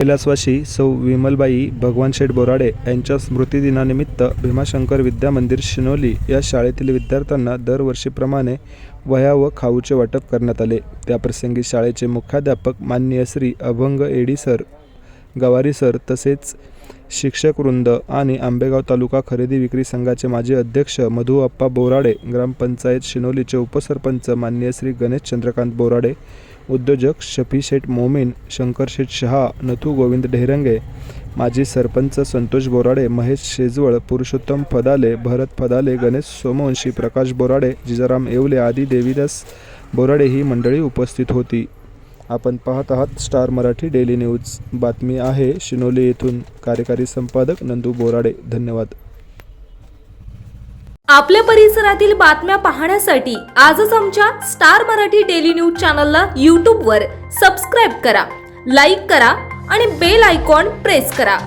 कैलासवासी सौ विमलबाई भगवान शेठ बोराडे यांच्या स्मृतिदिनानिमित्त भीमाशंकर विद्या मंदिर शिनोली या शाळेतील विद्यार्थ्यांना दरवर्षीप्रमाणे वह्या व खाऊचे वाटप करण्यात आले. त्याप्रसंगी शाळेचे मुख्याध्यापक माननीय श्री अभंग एडी सर गवारी सर तसेच शिक्षकवृंद आणि आंबेगाव तालुका खरेदी विक्री संघाचे माजी अध्यक्ष मधुअप्पा बोराडे ग्रामपंचायत शिनोलीचे उपसरपंच माननीय श्री गणेश चंद्रकांत बोराडे उद्योजक शफी शेठ मोमीन शंकरशेठ शहा नथू गोविंद ढेरंगे माजी सरपंच संतोष बोराडे महेश शेजवळ पुरुषोत्तम फदाले भरत फदाले गणेश सोमवंशी प्रकाश बोराडे जिजाराम येवले आदी देवीदास बोराडे ही मंडळी उपस्थित होती. आपण पाहत आहात स्टार मराठी डेली न्यूज. बातमी आहे शिनोली येथून. कार्यकारी संपादक नंदू बोराडे. धन्यवाद. आपल्या परिसरातील बातम्या पाहण्यासाठी आजच आमच्या स्टार मराठी डेली न्यूज चॅनलला यूट्यूबवर सबस्क्राईब करा लाईक करा आणि बेल आयकॉन प्रेस करा.